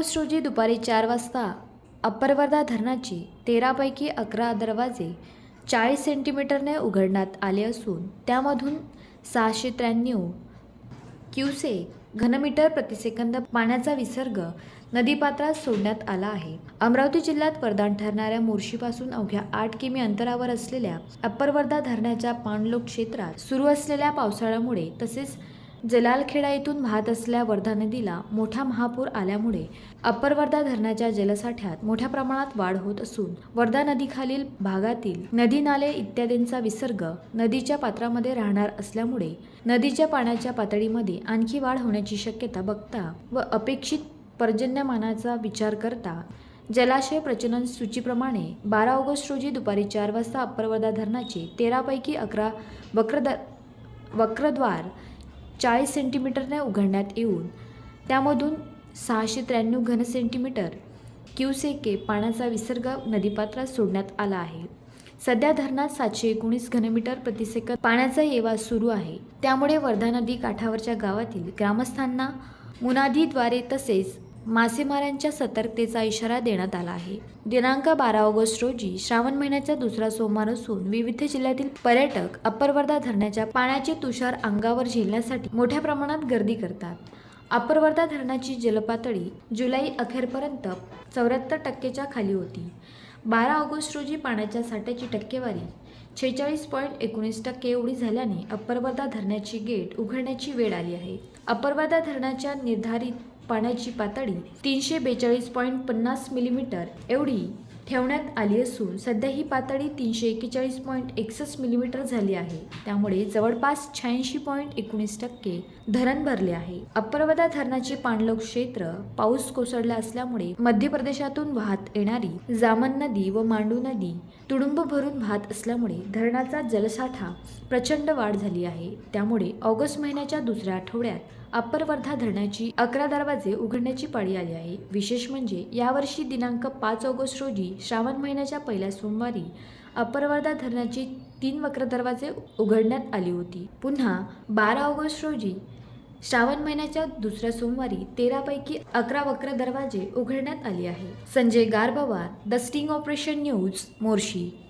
August रोजी दुपारी चार वाजता अप्पर वर्धा तेरापैकी अकरा दरवाजे चाळीस सेंटीमीटरने उघडण्यात आले असून त्यामधून सहाशे त्र्याण्णव क्युसेक घनमीटर प्रतिसेकंद पाण्याचा विसर्ग नदीपात्रात सोडण्यात आला आहे. अमरावती जिल्ह्यात वरदान ठरणाऱ्या मोर्शीपासून अवघ्या आठ किमी अंतरावर असलेल्या अप्पर वर्धा धरणाच्या पाणलोट क्षेत्रात सुरू असलेल्या पावसाळ्यामुळे तसेच जलालखेडा येथून वाहत असलेल्या वर्धा नदीला मोठा महापूर आल्यामुळे अप्पर वर्धा धरणाच्या जलसाठ्यात मोठ्या प्रमाणात वाढ होत असून वर्धा नदीखालील भागातील नदी नाले इत्यादींचा विसर्ग नदीच्या पात्रामध्ये राहणार असल्यामुळे नदीच्या पाण्याच्या पातळीमध्ये आणखी वाढ होण्याची शक्यता बघता व अपेक्षित पर्जन्यमानाचा विचार करता जलाशय प्रचलन सूचीप्रमाणे बारा ऑगस्ट रोजी दुपारी चार वाजता अप्पर वर्धा धरणाचे तेरापैकी अकरा वक्रद वक्रद्वार चाळीस सेंटीमीटरने उघडण्यात येऊन त्यामधून सहाशे त्र्याण्णव घन सेंटीमीटर क्युसेके पाण्याचा विसर्ग नदीपात्रात सोडण्यात आला आहे. सध्या धरणात सातशे एकोणीस घनमीटर प्रतिसेकंद पाण्याचा येवा सुरू आहे. त्यामुळे वर्धा नदी काठावरच्या गावातील ग्रामस्थांना मुनादीद्वारे तसेच मासेमारांच्या सतर्कतेचा इशारा देण्यात आला आहे. दिनांक बारा ऑगस्ट रोजी श्रावण महिन्याचा दुसरा सोमवार असून विविध जिल्ह्यातील पर्यटक अप्पर वर्धा धरणाच्या पाण्याचे तुषार अंगावर झेलण्यासाठी मोठ्या प्रमाणात गर्दी करतात. अप्पर वर्धा धरणाची जलपातळी जुलै अखेरपर्यंत चौऱ्याहत्तर टक्केच्या खाली होती. बारा ऑगस्ट रोजी पाण्याच्या साठ्याची टक्केवारी छेचाळीस पॉईंट एकोणीस टक्के एवढी झाल्याने अप्पर वर्धा धरणाची गेट उघडण्याची वेळ आली आहे. अप्पर वर्धा धरणाच्या निर्धारित पाण्याची पातळी तीनशे बेचाळीस पॉईंट पन्नास मिलीमीटर एवढी ठेवण्यात आली असून सध्या ही पातळी तीनशे एक्केचाळीस पॉईंट एकसष्ट मिलीमीटर झाली आहे. त्यामुळे जवळपास शहाऐंशी पॉईंट एकोणीस टक्के धरण भरले आहे. अप्परवदा धरणाचे पाणलोक क्षेत्र पाऊस कोसळला असल्यामुळे मध्य प्रदेशातून वाहत येणारी जामन नदी व मांडू नदी तुडुंब भरून वाहत असल्यामुळे धरणाचा जलसाठा प्रचंड वाढ झाली आहे. त्यामुळे ऑगस्ट महिन्याच्या दुसऱ्या आठवड्यात अप्पर वर्धा धरणाची अकरा दरवाजे उघडण्याची पाळी आली आहे. विशेष म्हणजे यावर्षी दिनांक पाच ऑगस्ट रोजी श्रावण महिन्याच्या पहिल्या सोमवारी अप्पर वर्धा धरणाची तीन वक्र दरवाजे उघडण्यात आली होती. पुन्हा बारा ऑगस्ट रोजी श्रावण महिन्याच्या दुसऱ्या सोमवारी तेरापैकी अकरा वक्र दरवाजे उघडण्यात आली आहे. Sanjay Garbawar the sting operation news Morshi.